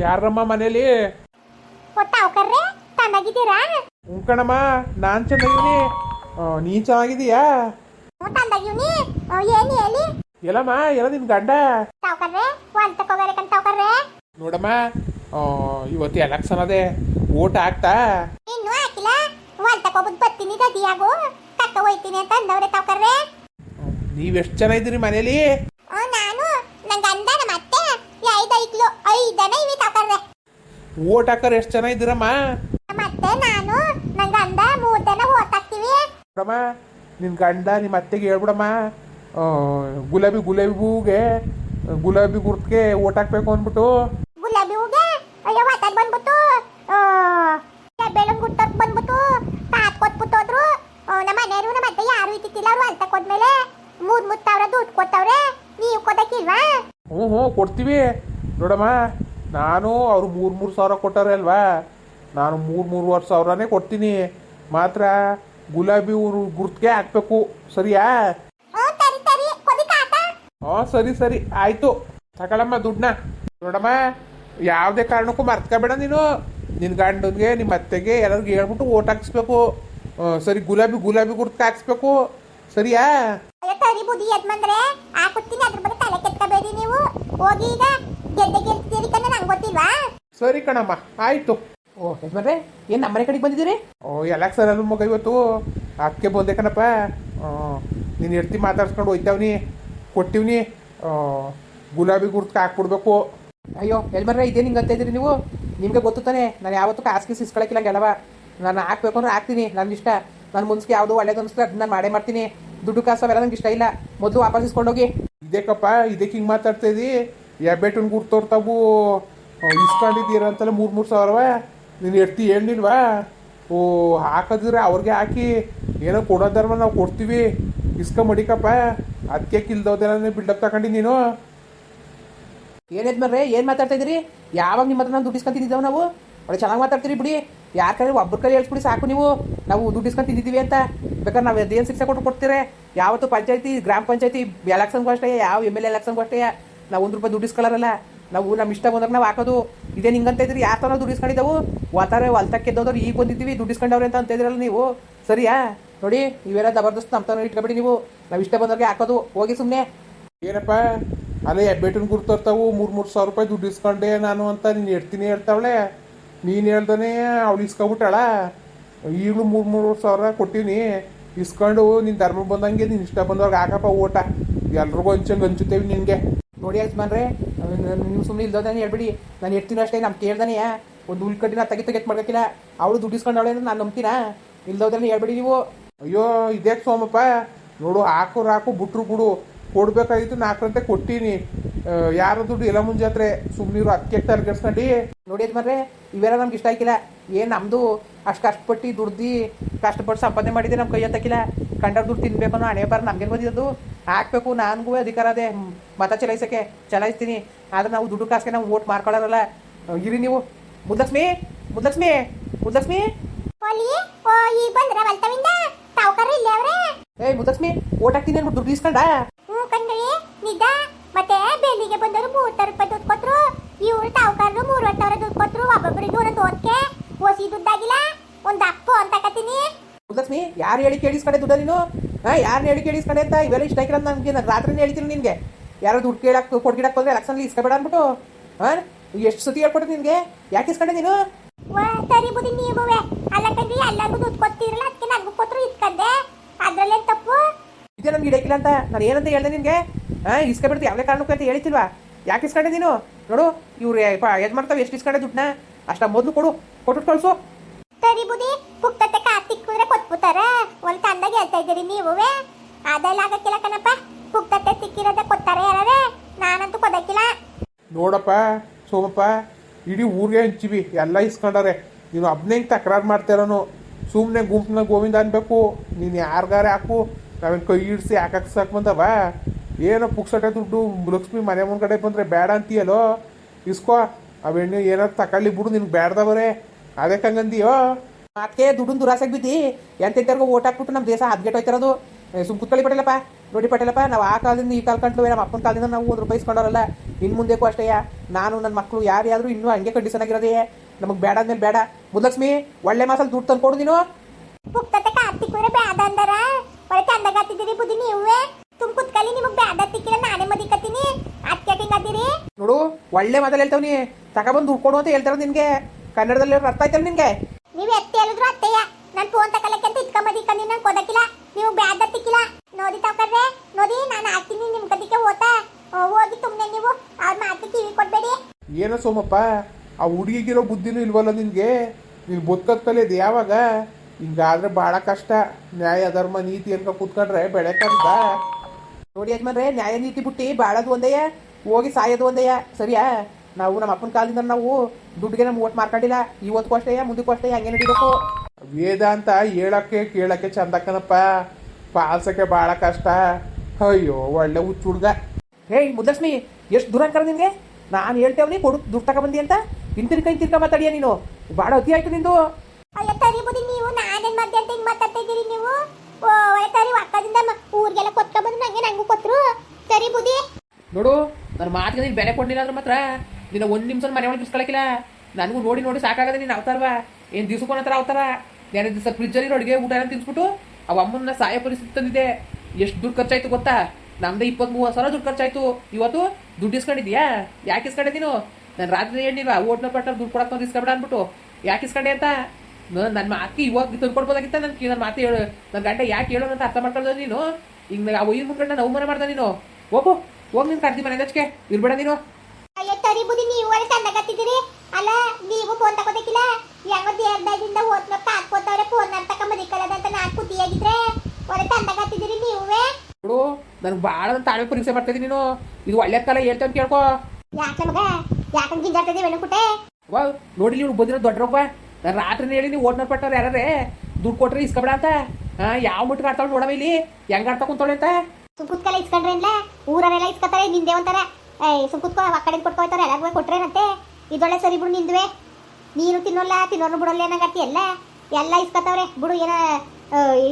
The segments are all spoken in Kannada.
ಯಾರಮ್ಮ ಮನೇಲಿ? ತಂದಾಗಿದ್ದೀರಾ? ಹ್ಞೂ ಕಣಮ್ಮ ನಾನು ಚೆನ್ನಾಗಿವ್ನಿ ಆ, ನೀ ಚೆನ್ನಾಗಿದೀಯಾ ತಂದಾಗಿವ್ನಿ. ಏನು ಹೇಳಿ ಎಲ್ಲಮ್ಮ ಎಲ್ಲ ನಿನ್ ಗಂಡ? ತಾವ್ಕರ್ರೆ ತಾವ್ಕರ್ರೆ. ನೋಡಮ್ಮ ಆ, ಇವತ್ತು ಎಲೆಕ್ಷನ್ ಅದೇ. ಓಟ್ ಹಾಕ್ತಾ? ಇನ್ನೂ ಹಾಕಿಲ್ಲ. ತಕೋಬುದ್ ಬರ್ತೀನಿ ಗದಿಯಾಗು. ತಕ್ಕ ಹೋಯ್ತೀನಿ ಅಂತ ಅಂದವ್ರೆ ತಾವ್ಕರ್ರೆ. ನೀವೆಷ್ಟು ಜನ ಇದ್ದೀರಿ ಮನೇಲಿ? ನಾನು ನಂಗೆ ಅಂದ ನಮ್ಮ ಅತ್ತೆ ಐದು ಐಕ್ಲು ಐದನ ಇವೆ ತಾವ್ಕರ್ರೆ ಓಟ್ ಹಾಕರ್ ಎಷ್ಟು ಜನ ಇದ್ದೀರಮ್ಮ? ನಮ್ಮ ಅತ್ತೆ ನಾನು ನಂಗೆ ಅಂದ ಮೂರು ಜನ ಓಟ್ ಹಾಕ್ತೀವಿ. ನೋಡಮ್ಮ ನಿನ್ನ ಗಂಡ ನಿಮ್ಮ ಅತ್ತೆಗೆ ಹೇಳ್ಬಿಡಮ್ಮ. ಆ, ಗುಲಾಬಿ ಗುಲಾಬಿ ಹೂಗೆ ಗುಲಾಬಿ ಗುರ್ತ್ಗೆ ಓಟ್ ಹಾಕ್ಬೇಕು ಅಂದ್ಬಿಟ್ಟು. ಗುಲಾಬಿ ಹೂಗೆ? ಅಯ್ಯೋ ಮಾತಾಡ್ ಬಂದ್ಬಿಟ್ಟು ಬೆಳಗ್ಗೆ ಗುಟ್ಟೋಕ್ ಬಂದ್ಬಿಟ್ಟು ಪಾತ್ ಕೊಟ್ಬಿಟ್ಟು ಹೋದ್ರು. ಆ, ನಮ್ಮ ಮನೆಯವರು ನಮ್ಮ ಅತ್ತೆ ಯಾರು ಇತ್ತಿಲ್ಲ ಅವ್ರು ಅಂತ ತಕೋದ್ಮೇಲೆ ಮೂರ್ ಮೂರ್ ಸಾವಿರ ದುಡ್ಡು ಕೊಟ್ಟವ್ರೆ. ನೀವು ಕೊಡಕ್ಕಿಲ್ವಾ? ಹ್ಞೂ ಹ್ಞೂ ಕೊಡ್ತೀವಿ. ನೋಡಮ್ಮ ನಾನು ಅವ್ರು ಮೂರು ಮೂರು ಸಾವಿರ ಕೊಟ್ಟಾರೆ ಅಲ್ವಾ? ನಾನು ಮೂರು ಮೂರುವರೆ ಸಾವಿರನೇ ಕೊಡ್ತೀನಿ. ಮಾತ್ರ ಗುಲಾಬಿ ಊರು ಗುರ್ತಿಗೆ ಹಾಕ್ಬೇಕು. ಸರಿಯಾ? ಹಾ ಸರಿ ಸರಿ. ಆಯ್ತು. ತಗೊಳಮ್ಮ ದುಡ್ಡನ್ನ. ನೋಡಮ್ಮ ಯಾವುದೇ ಕಾರಣಕ್ಕೂ ಮರ್ತ್ಕೋಬೇಡ ನೀನು. ನಿನ್ನ ಗಂಡನಿಗೆ ನಿಮ್ಮ ಅತ್ತೆಗೆ ಎಲ್ಲರಿಗೂ ಹೇಳ್ಬಿಟ್ಟು ಓಟ್ ಹಾಕ್ಸ್ಬೇಕು. ಸರಿ ಗುಲಾಬಿ ಗುಲಾಬಿ ಗುರ್ತಿಗೆ ಹಾಕ್ಸ್ಬೇಕು. ಸರಿಯಾ? ಅಯ್ಯೋ ಸರಿ ಬುದ್ಧಿ ಎದ್ ಬಂದ್ರೆ ಹಾಕೊಡ್ತೀನಿ ಅದ್ರ ಬಗ್ಗೆ ತಲೆ ಕೆತ್ಕೋಬೇಡಿ ನೀವು. ಹೋಗಿ ಈಗ. ಗೆದ್ದೆ ಗೆಲ್ತೀರಿ ಕನ್ನ ನಂಗೆ ಗೊತ್ತಿಲ್ವಾ ಸರಿ ಕಣಮ್ಮ ಆಯ್ತು. ಓ ಯಜಮಾನ್ರೆ ಏನು ನಮ್ಮ ಮನೆ ಕಡೆಗೆ ಬಂದಿದ್ದೀರಿ? ಓ ಸರ್ ಅಲ್ಲ ಮಗ ಇವತ್ತು ಅದಕ್ಕೆ ಬಂದೆ ಕಣಪ್ಪ. ನೀನು ಎರ್ತಿ ಮಾತಾಡ್ಸ್ಕೊಂಡು ಹೋಯ್ತಾವ್ನಿ ಕೊಟ್ಟಿವ್ನಿ. ಗುಲಾಬಿ ಗುರ್ತ್ಗೆ ಹಾಕ್ಬಿಡ್ಬೇಕು. ಅಯ್ಯೋ ಯಜಮಾನ್ರೆ ಇದೇ ನಿಂಗೆ ಅಂತ ಇದ್ದೀರಿ ನೀವು? ನಿಮಗೆ ಗೊತ್ತು ತಾನೆ ನಾನು ಯಾವತ್ತೂ ಕಾಸ್ಗೆ ಸಿಸ್ಕೊಳಕ್ಕಿಲ್ಲ ಗೆಲವ ನಾನು ಹಾಕ್ಬೇಕು ಅಂದ್ರೆ ಹಾಕ್ತೀನಿ ನನ್ನ ಇಷ್ಟ. ನನ್ನ ಮುನ್ಸ್ಗೆ ಯಾವುದು ಒಳ್ಳೇದು ಅನಿಸ್ತದೆ ಅದನ್ನ ನಾನು ಮಾಡೇ ಮಾಡ್ತೀನಿ. ದುಡ್ಡು ಕಾಸು ಅವೆಲ್ಲ ನಂಗೆ ಇಷ್ಟ ಇಲ್ಲ. ಮೊದಲು ವಾಪಸ್ ಇಸ್ಕೊಂಡೋಗಿ ಇದೇಕಪ್ಪ ಇದಕ್ಕೆ ಹಿಂಗೆ ಮಾತಾಡ್ತಾ ಇದ್ದಿ ಎಬ್ಬೆಟನ್ ಇಸ್ಕೊಂಡಿದ್ದೀರ ಅಂತಲ್ಲ ಮೂರು ಮೂರು ಸಾವಿರವ? ನೀನು ಎಡ್ತಿ ಹೇಳಿಲ್ವಾ ಓ ಹಾಕಿದ್ರೆ ಅವ್ರಿಗೆ ಹಾಕಿ, ಏನೋ ಕೊಡೋದರ್ಮ ನಾವು ಕೊಡ್ತೀವಿ. ಇಸ್ಕ ಮಡಿಕಪ್ಪ. ಅದಕ್ಕೆ ಕಿಲ್ದೋದೆಲ್ಲ ಬಿಲ್ಡಪ್ ತಗೊಂಡು ನೀನು. ಏನು ಮರ್ರೆ ಏನು ಮಾತಾಡ್ತಾ ಇದ್ದೀರಿ? ಯಾವಾಗ ನಿಮ್ಮ ಹತ್ರ ನಾವು ದುಡ್ಡು ಇಸ್ಕೊಂತಿದ್ದಾವೆ ನಾವು? ಒಳ್ಳೆ ಚೆನ್ನಾಗಿ ಮಾತಾಡ್ತೀರಿ ಬಿಡಿ. ಯಾರ ಕಡೆ ಒಬ್ಬರ ಕೈ ಹೇಳ್ಸ್ಬಿಡಿ ಸಾಕು ನೀವು. ನಾವು ದುಡ್ಡು ಅಂತ. ಬೇಕಾದ್ರೆ ನಾವು ಅದೇನು ಶಿಕ್ಷೆ ಕೊಟ್ಟು ಕೊಡ್ತೀರಿ? ಯಾವತ್ತು ಪಂಚಾಯತಿ, ಗ್ರಾಮ ಪಂಚಾಯತಿ ಎಲೆಕ್ಷನ್ಗೂ ಅಷ್ಟೇ ಯಾವ ಎಂ ಎಲ್ ಎಲೆಕ್ಷನ್ಗೂ ಅಷ್ಟೇ ನಾವು ಒಂದು ರೂಪಾಯಿ ದುಡ್ಡು ಇಸ್ಕೊಳ್ಳಾರಲ್ಲ ನಾವು ನಮ್ಮ ಇಷ್ಟ ಬಂದಾಗ ನಾವು ಹಾಕೋದು. ಇದೇ ಹಿಂಗಂತ ಇದ್ರಿ, ಯಾರ ಥರ ದುಡ್ಡು ಇಸ್ಕೊಂಡಿದ್ದಾವು ವಾತಾರೆ ಹೊಲ್ತಕ್ಕೆ ಎದ್ದೋದವ್ರು ಈಗ ಬಂದಿದ್ದೀವಿ ದುಡ್ಡು ಇಸ್ಕೊಂಡವ್ರೆ ಅಂತ ಅಂತ ಇದ್ರಲ್ಲ ನೀವು. ಸರಿಯಾ? ನೋಡಿ ಇವೆಲ್ಲ ಜಬರ್ದಸ್ತ್ ನಮ್ಮ ತನಕ ಇಟ್ಕೊಬೇಡಿ ನೀವು. ನಾವು ಇಷ್ಟ ಬಂದವ್ರಿಗೆ ಹಾಕೋದು. ಹೋಗಿ ಸುಮ್ಮನೆ ಏನಪ್ಪ ಅಲ್ಲೇ ಎಬ್ಬೆಟನ್ ಗುರ್ತರ್ತಾವು ಮೂರು ಮೂರು ಸಾವಿರ ರೂಪಾಯಿ ದುಡ್ಡು ಇಸ್ಕೊಂಡೆ ನಾನು ಅಂತ ನೀನು ಎಡ್ತೀನಿ ಹೇಳ್ತಾವಳೆ. ನೀನು ಹೇಳ್ದಾನೆ ಅವ್ಳು ಇಸ್ಕೊಬಿಟ್ಟಾಳ. ಈಗಲೂ ಮೂರು ಮೂರು ಸಾವಿರ ಕೊಟ್ಟಿನಿ. ಇಸ್ಕೊಂಡು ನಿನ್ ಧರ್ಮ ಬಂದಂಗೆ, ನೀನು ಇಷ್ಟ ಬಂದವ್ರಿಗೆ ಹಾಕಪ್ಪ ಓಟ. ಎಲ್ರಿಗೂ ಹಂಚಂಗೆ ಹಂಚುತ್ತೇವೆ ನಿನಗೆ ನೋಡಿ ಮನ್ರೆ. ನೀವು ಸುಮ್ಮನೆ ಇಲ್ದೋದಾನೆ ಹೇಳ್ಬಿಡಿ. ನಾನು ಎಡ್ತೀನಿ ಅಷ್ಟೇ ನಮ್ಮ ಕೇಳ್ದಾನೆ. ಒಂದು ಉಳ್ಕಟ್ಟಿನ ತೆಗಿ ತೆಗೆತ್ ಮಾಡ್ಬೇಕಿಲ್ಲ. ಅವಳು ದುಡ್ಡು ಇಸ್ಕೊಂಡವಳೆ ಅಂತ ನಾನು ನಂಬ್ತೀನ? ಇಲ್ದೋದಾನೆ ಹೇಳ್ಬಿಡಿ ನೀವು. ಅಯ್ಯೋ ಇದೇ ಸೋಮಪ್ಪ? ನೋಡು ಹಾಕು ಹಾಕು ಬಿಟ್ರು ಬಿಡು ಕೊಡ್ಬೇಕಾಗಿತ್ತು ನಾಲ್ಕು ಕೊಟ್ಟೀನಿ. ಕೊಟ್ಟಿನಿ ಯಾರ ದುಡ್ಡು ಎಲ್ಲ ಮುಂಜಾತ್ರೆ? ಸುಮ್ಮನಿರು ಅದಕ್ಕೆ ತರ್ಗರ್ಸ್ಕೊಂಡು ನೋಡಿ ಯಜಮಾನ್ರೆ ಇವೆಲ್ಲ ನಮ್ಗೆ ಇಷ್ಟ ಆಯ್ಕಿಲ್ಲ ಏನು ನಮ್ಮದು ಅಷ್ಟು ಕಷ್ಟಪಟ್ಟು ದುಡ್ದು ಕಷ್ಟಪಟ್ಟು ಸಂಪಾದನೆ ಮಾಡಿದ್ರೆ ನಮ್ಮ ಕೈ ಹತ್ತಕ್ಕಿಲ್ಲ ಕಂಡ ದುಡ್ಡು ತಿನ್ಬೇಕು ಅನ್ನೋ ಹಣೆ ಬಾರ ನಮ್ಗೇನು ಬಂದಿದ್ದು ಹಾಕ್ಬೇಕು ನನಗೂ ಅಧಿಕಾರ ಅದೇ ಮತ ಚಲಾಯಿಸೋಕ್ಕೆ ಚಲಾಯಿಸ್ತೀನಿ. ಆದ್ರೆ ನಾವು ದುಡ್ಡು ಕಾಸಿಗೆ ನಾವು ಓಟ್ ಮಾಡ್ಕೊಳ್ಳೋರಲ್ಲ. ಇರಿ ನೀವು. ಮುದ್ಲಕ್ಷ್ಮಿ ಮುದ್ಲಕ್ಷ್ಮಿ ಮುದ್ಲಕ್ಷ್ಮಿ. ಏಯ್ ಮುದ್ಲಕ್ಷ್ಮಿ ಓಟ್ ಹಾಕ್ತೀನಿ ಅಂದ್ಬಿಟ್ಟು ದುಡ್ಡು ಇಸ್ಕೊಂಡ ನಿಜ ಮತ್ತೆ ಬೆಲ್ಲಿಗೆ ಬಂದವರು ಮೂವತ್ತು ರೂಪಾಯಿ ದುಡ್ಡು ಕೊಟ್ರು. ಇವ್ರು ತಾವ್ಕಾರರು ಮೂರುವತ್ತು ಸಾವಿರ ದುಡ್ಡು ಕೊಟ್ರು. ಒಬ್ಬೊಬ್ಬರಿಗೆ ಒಂದೊಂದು ಓದ್ಕೆ. ಓಸಿ ದುಡ್ಡಾಗಿಲ್ಲ. ಒಂದು ಅಪ್ಪು ಅಂತ ಕತ್ತೀನಿ. ಮುದ್ದಲಕ್ಷ್ಮಿ ಯಾರು ಹೇಳಿ ಕೇಳಿಸ್ಕೊಂಡೆ ದುಡ್ಡ ನೀನು? ಹಾಂ ಯಾರು ಹೇಳಿ ಕೇಳಿಸ್ಕೊಂಡೆ ಅಂತ? ಇವೆಲ್ಲ ಇಷ್ಟ ಆಗಿರೋದು ನನಗೆ ನಾನು ರಾತ್ರಿನೇ ಹೇಳ್ತೀನಿ ನಿನಗೆ. ಯಾರೋ ದುಡ್ಡು ಕೇಳಕ್ ಕೊಡ್ಗಿಡಕ್ಕೆ ಹೋದ್ರೆ ಎಲೆಕ್ಷನ್ಲಿ ಇಸ್ಕೊಬೇಡ ಅಂದ್ಬಿಟ್ಟು ಹಾಂ ಎಷ್ಟು ಸತಿ ಹೇಳ್ಕೊಟ್ಟು ನಿನಗೆ? ಯಾಕೆ ಇಸ್ಕೊಂಡೆ ನೀನು? ಸರಿ ಬುದಿ ನೀವುವೆ ಅಲ್ಲ ಕಣ್ರಿ ಎಲ್ಲರಿಗೂ ದುಡ್ಡು ಕೊಡ್ತಿರಲ್ಲ? ಅದಕ್ಕೆ ನನಗೂ ಕೊಟ್ರು ಇಸ್ಕಂದೆ ಅದ್ರಲ್ಲೇನ್ ತಪ್ಪು? ಇದೇ ನಮ್ಗೆ ಇಡಕ್ಕಿಲ್ಲ ಅಂತ. ನಾನು ಏನಂತ ಹೇಳ್ದೆ ನಿನಗೆ? ಹಾಂ ಇಸ್ಕೊಬಿಡ್ತಿ ಯಾವುದೇ ಕಾರಣಕ್ಕೂ ಅಂತ ಹೇಳ್ತಿಲ್ವಾ ಯಾಕೆ ಇಸ್ಕೊಂಡೆ ನೀನು? ನೋಡು ಇವ್ರು ಯಜ್ ಮಾಡ್ತಾವೆ ಎಷ್ಟು ಇಸ್ಕೊಂಡೆ ದುಡ್ಡನ್ನ? ಅಷ್ಟ ಮೊದಲು ಕೊಡು. ಕೊಟ್ಟು ಕಳ್ಸು. ಸರಿ ಬುದಿ ಪುಕ್ತತೆ ಕಾರ್ತಿಕ್ ಕುದ್ರೆ ಕೊಟ್ಬಿಟ್ಟಾರ. ಒಂದ್ ತಂದಾಗ ಹೇಳ್ತಾ ಇದ್ದೀರಿ ನೀವುವೇ? ಅದೆಲ್ಲ ಆಗಕ್ಕಿಲ್ಲ ಕಣಪ್ಪ. ಪುಕ್ತತೆ ಸಿಕ್ಕಿರೋದೆ ಕೊಟ್ಟಾರೆ ಯಾರೇ ನಾನಂತೂ ಕೊಡಕ್ಕಿಲ್ಲ. ನೋಡಪ್ಪ, ಸೋಮಪ್ಪ, ಇಡೀ ಊರಿಗೆ ಹಂಚಿವಿ ಎಲ್ಲ ಇಸ್ಕೊಂಡಾರೆ ನೀನು ಒಬ್ಬನೇ ತಕರಾರು ಮಾಡ್ತಿರೋನು ಸುಮ್ಮನೆ ಗುಂಪಿನ ಗೋವಿಂದ ಅನ್ಬೇಕು. ನೀನು ಯಾರಿಗಾರೆ ಹಾಕು. ನಾವೇನು ಕೈ ಹಿಡಿಸಿ ಸಾಕು ಬಂದವ? ಏನೋ ಪುಕ್ಸಟೆ ದುಡ್ಡು ಲಕ್ಷ್ಮಿ ಮನೆ ಮುಂದ್ಗಡೆ ಬಂದರೆ ಬೇಡ ಅಂತೀಯಲ್ಲೋ? ಇಸ್ಕೋ ಅವೆಣ್ಣೆ ಏನಾದ್ರು ತಕೊಳ್ಳಿ ಬಿಡು, ನಿನ್ಗೆ ಬೇಡ್ದವರೇ ಅದಕ್ಕೆ ಹಂಗಂದಿಯೋ? ಅದಕ್ಕೆ ದುಡ್ಡು ದುರಾಸೆಗೆ ಬಿದ್ದಿ. ಎಂತೆಂತರ್ಗು ಓಟ್ ಹಾಕ್ಬಿಟ್ಟು ನಮ್ಮ ದೇಶ ಹದ್ಗೆಟ್ ಹೋಯ್ತಿರೋದು. ಸುಮ್ ಕುತ್ಕೊಳ್ಳಿ ಪಟೇಲಪ್ಪ. ನೋಡಿ ಪಟೇಲಪ್ಪ ನಾವು ಆ ಕಾಲದಿಂದ ಈ ಕಾಲ ಕಂಡು ನಮ್ಮ ಅಪ್ಪನ ಕಾಲದಿಂದ ನಾವು ಒಂದು ರೂಪಾಯಿ ಇಸ್ಕೊಂಡವರಲ್ಲ. ಇನ್ನು ಮುಂದೆಕ್ಕೂ ಅಷ್ಟೇ ನಾನು ನನ್ನ ಮಕ್ಕಳು ಯಾರ್ಯಾದ್ರು ಇನ್ನೂ ಹಂಗೆ ಕಂಡೀಷನ್ ಆಗಿರೋದೇ ನಮಗೆ ಬೇಡ ಅಂದ್ಮೇಲೆ ಬೇಡ. ಮುದ್ಲಕ್ಷ್ಮಿ ಒಳ್ಳೆ ಮಾಸಲ್ಲಿ ದುಡ್ಡು ತಂದು ಕೊಡು ನೀನು ನೋಡು ಒಳ್ಳೆ ಮಾತಲ್ಲಿ ಹೇಳ್ತಾವ್ನಿ. ತಗೊಬಂದು ದುಡ್ಡು ಕೊಡು ಅಂತ ಹೇಳ್ತಾರ ನಿನ್ಗೆ. ಕನ್ನಡದಲ್ಲಿ ಅರ್ಥ ಆಯ್ತಲ್ಲ ನಿನ್ಗೆ ನೀವ್ ಎತ್ತಿ ಹೇಳಿದ್ರು ಅತ್ತೆಯ ನಾನ್ ಫೋನ್ ತಕಲಕ್ಕೆ ಅಂತ ಇಟ್ಕ ಮದಿಕಂದಿ ನಂಗೆ ಓದಕ್ಕಿಲ್ಲ ನೀವು ಬ್ಯಾದ ನೋಡಿ ತಾವ್ಕರ್ರೆ ನೋಡಿ ನಾನು ಹಾಕ್ತೀನಿ ನಿಮ್ಮ ಕದಕ್ಕೆ ಓದ ಹೋಗಿ ತುಮ್ನೆ ನೀವು. ಅವ್ರ ಮಾತು ಕಿವಿ ಕೊಡಬೇಡಿ. ಏನೋ ಸೋಮಪ್ಪ, ಆ ಹುಡುಗಿಗಿರೋ ಬುದ್ಧಿನೂ ಇಲ್ವಲ್ಲ ನಿನಗೆ? ನೀನು ಬದುಕದ್ ಕಲಿಯೋದು ಯಾವಾಗ? ಹಿಂಗಾದ್ರೆ ಭಾಳ ಕಷ್ಟ. ನ್ಯಾಯ, ಧರ್ಮ, ನೀತಿ ಅಂತ ಕೂತ್ಕೊಂಡ್ರೆ ಬೆಳೆಕಂತ ನೋಡಿ ಯಜಮಾನ್ರೆ, ನ್ಯಾಯ, ನೀತಿ ಬಿಟ್ಟು ಬಾಳೋದು ಒಂದೆಯ? ಹೋಗಿ ಸಾಯೋದು ಒಂದೇಯ? ಸರಿಯಾ? ನಾವು ನಮ್ಮ ಅಪ್ಪನ ಕಾಲದಿಂದ ನಾವು ದುಡ್ಡಿಗೆ ನಮ್ಮ ಓಟ್ ಮಾರ್ಕೊಂಡಿಲ್ಲ. ಇವತ್ತಿಗೂ ಅಷ್ಟೇ, ಮುಂದಕ್ಕೂ ಅಷ್ಟೇ, ಹಂಗೆ ನಡಿಬೇಕು. ವೇದ ಅಂತ ಹೇಳಕ್ಕೆ ಕೇಳಕ್ಕೆ ಚಂದಕ್ಕನಪ್ಪ ಪಾಲ್ಸಕ್ಕೆ ಭಾಳ ಕಷ್ಟ. ಅಯ್ಯೋ ಒಳ್ಳೆ ಹುಚ್ಚು ಹುಡ್ಗ. ಹೇಯ್ ಮುದ್ದಸ್ಮಿ ಎಷ್ಟು ದೂರ ಅಂಕರ ನಿನ್ಗೆ ನಾನು ಹೇಳ್ತೇವನಿ ಕೊಡು ದುಡ್ಡು ತಗೊಬಂದಿ ಅಂತ. ಇಂತಿರ್ಕ ಇಂತಿರ್ಕ ಮಾತಾಡಿಯ ನೀನು? ಭಾಳ ಅತಿ ಆಯ್ತು ನಿಂದು. ನೀವು ನಾನೇನ್ ಅಂತ ಹಿಂಗ್ ಮಾತಾಡ್ತಾ ಇದ್ದೀರಿ ನೀವು? ಓ ಒಳ್ಳೆ ತರಿ ಅಕ್ಕದಿಂದ ಊರಿಗೆಲ್ಲ ನಂಗೆ ನಂಗೂ ಕೊಟ್ರು ಸರಿ ಬುದ್ಧಿ ನೋಡು ನನ್ನ ಮಾತಿಗೆ ನೀನು ಬೆಲೆ ಕೊಡ್ಲಿಲ್ಲ ಅಂದ್ರೆ ಮಾತ್ರ. ನಿನ್ನ ಒಂದು ನಿಮಿಷ ಮನೆ ಒಳಗೆ ಇಸ್ಕೊಳಕಿಲ್ಲ. ನನಗೂ ನೋಡಿ ನೋಡಿ ಸಾಕಾಗದೆ ನೀನು ಅವತಾರವ. ಏನು ದಿವ್ಸಕ್ಕೊಂದು ಹತ್ರ ಅವತಾರ? ನೆನೆ ದಿವಸ ಫ್ರಿಜ್ಜಲ್ಲಿ ಅಡುಗೆ ಊಟ ಎಲ್ಲ ತಿನ್ಸ್ಬಿಟ್ಟು? ಅವ ಅಮ್ಮನ ಸಹಾಯ ಪರಿಸ್ಥಿತಿ ತಂದಿದೆ. ಎಷ್ಟು ದುಡ್ಡು ಖರ್ಚಾಯ್ತು ಗೊತ್ತಾ? ನಮ್ದೇ ಇಪ್ಪತ್ತ್ ಮೂವತ್ತು ಸಾವಿರ ದುಡ್ಡು ಖರ್ಚಾಯ್ತು. ಇವತ್ತು ದುಡ್ಡು ಇಸ್ಕೊಂಡಿದ್ಯಾ ಯಾಕೆ ಇಸ್ಕೊಂಡೆ ನೀನು? ನಾನು ರಾತ್ರಿ ಹೇಳಿಲ್ವಾ ಓಟ್ನ ಪಟ್ಟ ದುಡ್ಡು ಕೊಡಕ್ಕೆ ಒಂದು ಇಸ್ಕೊಬೇಡ ಅಂದ್ಬಿಟ್ಟು. ಯಾಕೆ ಇಸ್ಕೊಂಡೆ ಅಂತ? ನನ್ನ ಮಾತಿ ಇವಾಗ ತಂದ್ಕೊಡ್ಬೋದಾಗಿತ್ತ ನನ್ನ ನನ್ನ ಮಾತು ಹೇಳು ನನ್ನ ಗಂಟೆ ಯಾಕೆ ಹೇಳೋ ಅಂತ ಅರ್ಥ ಮಾಡ್ಕೊಳ್ಳೋದು ನೀನು? ಹಿಂಗೆ ಆ ಒಯ್ಯ ಮುಂದ್ಕೊಂಡು ನಾವು ಮನೆ ಮಾಡ್ದೆ ನೀನು. ಹೋಗು. ಹೋಗಿ ನಿನ್ ಕರ್ದಿ ಮನೆ ಹಚ್ಕೆ. ಇರ್ಬೇಡ ನೀನು. ಅಲ್ಲ ನೀವು ಫೋನ್ ತಗೋಬೇಕಿಲ್ಲ? ಹೆಂಗೋ ದೇಹದಿಂದ ಓದ್ನಪ್ಪ ಹಾಕ್ಕೋತವ್ರೆ ಫೋನ್ ಅಂತ ಮದಿಕಲ್ಲದ ಅಂತ ನಾನು ಕುತಿಯಾಗಿದ್ರೆ ಒಳ್ಳೆ ತಂದಾಗತ್ತಿದ್ದೀರಿ ನೀವೇ? ನೋಡು ನನಗೆ ಭಾಳ ತಾಳ್ಮೆ ಪರೀಕ್ಷೆ ಮಾಡ್ತಾ ನೀನು. ಇದು ಒಳ್ಳೆ ಕಾಲ ಹೇಳ್ತೇವೆ ಕೇಳ್ಕೊ. ಯಾಕೆ ಮಗ ಯಾಕಂ ಗಿಂಜಾಡ್ತಿದ್ದೀವಿ ಬೆಣ್ಣುಕುಟೆ ವಾ ನೋಡಿ ನೀವು ಬಂದಿರೋ ದೊಡ್ಡ ರೊಬ್ಬ ನಾನು ರಾತ್ರಿ ಹೇಳಿ ನೀವು ಓಟ್ನ ಪಟ್ಟವ್ರು ಯಾರೇ? ದುಡ್ಡು ಕೊಟ್ರೆ ಇಸ್ಕೊಬೇಡ ಅಂತ. ಹಾಂ ಯಾವ ಮಟ್ಟಿಗೆ ಆಡ್ತಾಳೆ ನೋಡವ ಇಲ್ಲಿ? ಹೆಂಗ್ ಆಡ್ತಾ ಕುಂತಾಳೆ ಅಂತ? ಸುಮ್ ಕುತ್ಕಲ್ಲ ಇಸ್ಕೊಂಡ್ರೆ ಇಲ್ಲ ಊರಲ್ಲೆಲ್ಲ ಇಸ್ಕೊತಾರೆ ನಿಂದೆ ಒಂಥರ ಏಯ್ ಸುಮ್ ಕುತ್ಕೋ ಆ ಕಡೆ ಕೊಟ್ಕೋಯ್ತಾರೆ ಎಲ್ಲ ಕೊಟ್ರೇನಂತೆ? ಇದೊಳ್ಳೆ ಸರಿ ಬಿಡು ನಿಂದುವೆ. ನೀನು ತಿನ್ನೋಲ್ಲ ತಿನ್ನೋರ್ನು ಬಿಡೋಲ್ಲ ಏನಾಗತ್ತಿ ಎಲ್ಲ ಎಲ್ಲ ಇಸ್ಕೊತಾವ್ರೆ ಬಿಡು ಏನ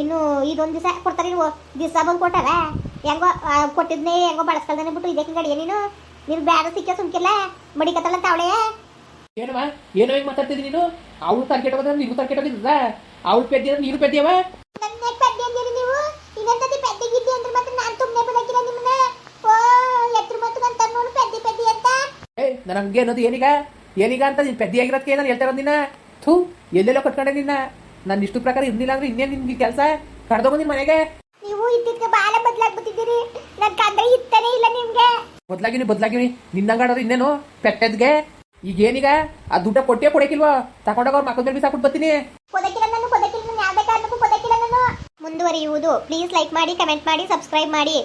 ಇನ್ನು ಇದೊಂದು ದಿವಸ ಕೊಡ್ತಾರೆ ನೀವು ದಿವಸ ಬಂದು ಕೊಟ್ಟಾರ? ಹೆಂಗೋ ಕೊಟ್ಟಿದ್ನೇ ಹೆಂಗೋ ಬಳಸ್ಕೊಳ್ದೇನೆ ಬಿಟ್ಟು ಇದಕ್ಕೆ ಗಡಿಯ ನೀನು? ನೀನು ಬ್ಯಾಡ ಸಿಕ್ಕ ಸುಮ್ಕಿಲ್ಲ. ಮಡಿಕತ್ತಲ್ಲ ತಾವಳೆ ಏನವಾ? ಏನೋ ಹೆಂಗೆ ಮಾತಾಡ್ತಿದ್ದೀನಿ ನೀನು? ಅವಳು ತರ್ಕೆಟ್ಟೋದ್ರೆ ನೀವು ತರ್ಕೆಟ್ಟೋಗಿದ್ದ ಅವಳು ಪೆದ್ದಿ ನೀನು ಪೆದ್ದಿಯವ? ನನ್ನ ಪೆದ್ದಿ ಅಂದ್ರೆ ನೀವು? ಇನ್ನೊಂದ್ಸತಿ ಪೆದ್ದಿಗಿದ್ದಿ ಅಂದ್ರೆ ಮತ್ತೆ ನಾನು ಬದಕಿಲ್ಲ ನಿಮ್ಮನ್ನ ಓ ಎತ್ರ ಮತ್ತು ಅಂತ ನೋಡು ಪೆದ್ದಿ ಪೆದ್ದಿ ಅಂತ ಏ ನಾನು ಹಂಗೆ ಅನ್ನೋದು ಏನೀಗ? ಏನೀಗ ಅಂತ ನೀನು ಪೆದ್ದಿ ಆಗಿರೋದಕ್ಕೆ ನಾನು ಹೇಳ್ತಾ ಇರೋದು ನಿನ್ನ ಥೂ ಎಲ್ಲೆಲ್ಲೋ ಕಟ್ಕೊಂಡೆ ನಿನ್ನ. ನಾನು ಇಷ್ಟು ಪ್ರಕಾರ ಇರ್ಲಿಲ್ಲ ಅಂದ್ರೆ ಇನ್ನೇನು ನಿನ್ಗೆ ಕೆಲಸ? ಕಡ್ದೋಗಿ ಮನೆಗೆ. ನೀವು ಇದ್ದಿದ್ಕೆ ಬಾಳ ಬದಲಾಗ್ಬಿಟ್ಟಿದ್ದೀರಿ. ನನ್ ಕಂಡ್ರೆ ಇತ್ತನೇ ಇಲ್ಲ ನಿಮ್ಗೆ. ಬದ್ಲಾಗಿನಿ ಬದಲಾಗಿನಿ ನಿನ್ನಂಗಾಡೋದು ಇನ್ನೇನು? ಪೆಟ್ಟದ್ಗೆ? ಈಗ ಏನೀಗ? ಆ ದುಡ್ಡ ಕೊಟ್ಟೆ ಕೊಡಕಿಲ್ವಾ? ತಗೊಂಡೋಗ ಅವ್ರ ಮಕ್ಕಳ ಮೇಲೆ ಬಿಸಾಕ್ಬಿಟ್ಟು ಬರ್ತೀನಿ. ಕೊದಕಿಲ್ಲ ನಾನು ಕೊದಕಿಲ್ಲ ನಾನು. ಯಾವ್ದೇ ಕಾರಣಕ್ಕೂ ನಾನು. ಮುಂದುವರಿಯುವುದು. ಪ್ಲೀಸ್ ಲೈಕ್ ಮಾಡಿ ಕಮೆಂಟ್ ಮಾಡಿ ಸಬ್ಸ್ಕ್ರೈಬ್ ಮಾಡಿ.